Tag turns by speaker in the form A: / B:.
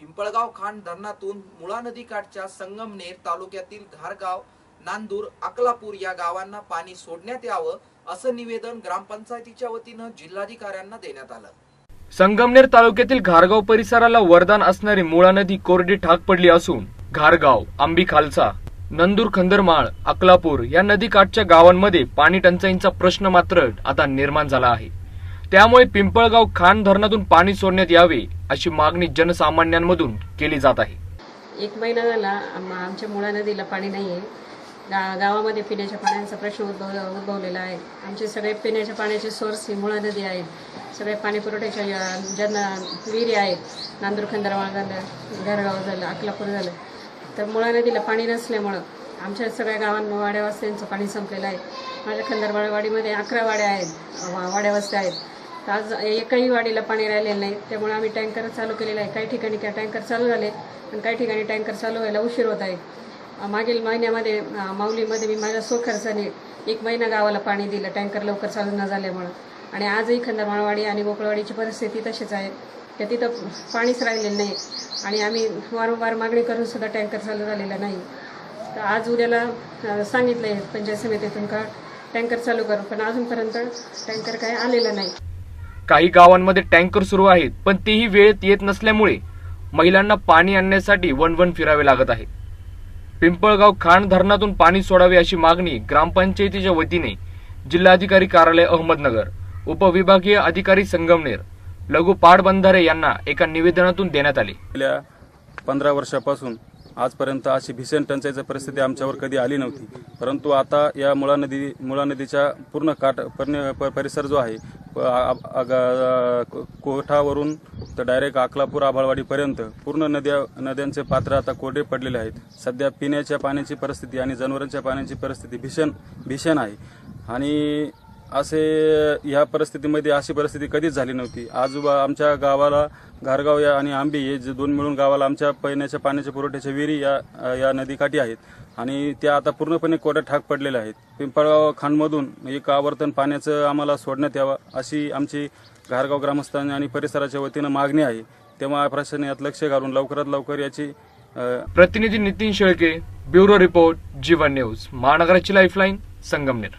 A: पिंपळगाव खांड धरणातून मुळा नदी काठच्या संगमनेर तालुक्यातील घारगाव नांदूर अकलापूर या गावांना पाणी सोडण्यात यावं असं निवेदन ग्रामपंचायतीच्या वतीनं जिल्हाधिकाऱ्यांना देण्यात आलं.
B: संगमनेर तालुक्यातील घारगाव परिसराला वरदान असणारी मुळा नदी कोरडी ठाक पडली असून घारगाव आंबी खालसा नंदूर खंदरमाळ अकलापूर या नदीकाठच्या गावांमध्ये पाणी टंचाईचा प्रश्न मात्र आता निर्माण झाला आहे. त्यामुळे पिंपळगाव खान धरणातून पाणी सोडण्यात यावे अशी मागणी जनसामान्यांमधून केली जात आहे.
C: एक महिना झाला आमच्या मुळा नदीला पाणी नाही आहे गा गावामध्ये पिण्याच्या पाण्याचा प्रश्न उद्भव उद्भवलेला आहे. आमचे सगळे पिण्याच्या पाण्याचे सोर्स ही मुळा नदी आहेत. सगळे पाणी पुरवठ्याच्या ज्यांना विहिरी आहेत नांदूर खंदरवाळ झालं घरगाव झालं अकलापूर झालं. तर मुळा नदीला पाणी नसल्यामुळं आमच्या सगळ्या गावांना वाड्यावस्त्यांचं पाणी संपलेलं आहे. माझ्या खंदरवाळवाडीमध्ये अकरा वाड्या आहेत वा- आहेत. तर आज एकाही वाडीला पाणी राहिलेलं नाही. त्यामुळे आम्ही टँकर चालू केलेलं आहे. काही ठिकाणी काय टँकर चालू झाले आणि काही ठिकाणी टँकर चालू व्हायला उशीर होत आहे. मागील महिन्यामध्ये माऊलीमध्ये मी माझ्या स्वखर्चाने एक महिना गावाला पाणी दिलं. टँकर लवकर चालू न झाल्यामुळं. आणि आजही खंदरमाळवाडी आणि गोकुळवाडीची परिस्थिती तशीच आहे. त्या तिथं पाणीच राहिलेलं नाही. आणि आम्ही वारंवार मागणी करून सुद्धा टँकर चालू झालेला नाही. तर आज उद्याला सांगितलं आहे पंचायत समितीतून का टँकर चालू करू पण अजूनपर्यंत टँकर काय आलेलं नाही.
B: काही गावांमध्ये टँकर सुरू आहेत पण तेही वेळेत येत नसल्यामुळे महिलांना पाणी आणण्यासाठी वनवन फिरावे लागत आहे. पिंपळगाव खाण धरणातून पाणी सोडावे अशी मागणी ग्रामपंचायतीच्या वतीने जिल्हाधिकारी कार्यालय अहमदनगर उपविभागीय अधिकारी संगमनेर लघु पाटबंधारे यांना एका निवेदनातून देण्यात आले.
D: गेल्या पंधरा वर्षापासून आजपर्यंत अशी भीषण टंचाईची परिस्थिती आमच्यावर कधी आली नव्हती. परंतु आता या मुळा नदी मुळा नदीच्या पूर्ण काठ परिसर जो आहे कोठावरून तर डायरेक्ट अकलापूर आभाळवाडीपर्यंत पूर्ण नद्या नद्यांचे पात्र आता कोरडे पडलेले आहेत. सध्या पिण्याच्या पाण्याची परिस्थिती आणि जनावरांच्या पाण्याची परिस्थिती भीषण भीषण आहे. आणि असे ह्या परिस्थितीमध्ये अशी परिस्थिती कधीच झाली नव्हती. आजोबा आमच्या गावाला घारगाव या आणि आंबी हे जे दोन मिळून गावाला आमच्या पिण्याच्या पाण्याच्या पुरवठ्याच्या विहिरी या या नदीकाठी आहेत. आणि त्या आता पूर्णपणे कोरड्या ठाक पडलेल्या आहेत. पिंपळगाव खांडमधून एक आवर्तन पाण्याचं आम्हाला सोडण्यात यावं अशी आमची घारगाव ग्रामस्थांनी आणि परिसराच्या वतीनं मागणी आहे. तेव्हा प्रशासन यात लक्ष घालून लवकरात लवकर याची
B: प्रतिनिधी Nitin Shelke bureau report Jeevan news महानगराची lifeline Sangamner.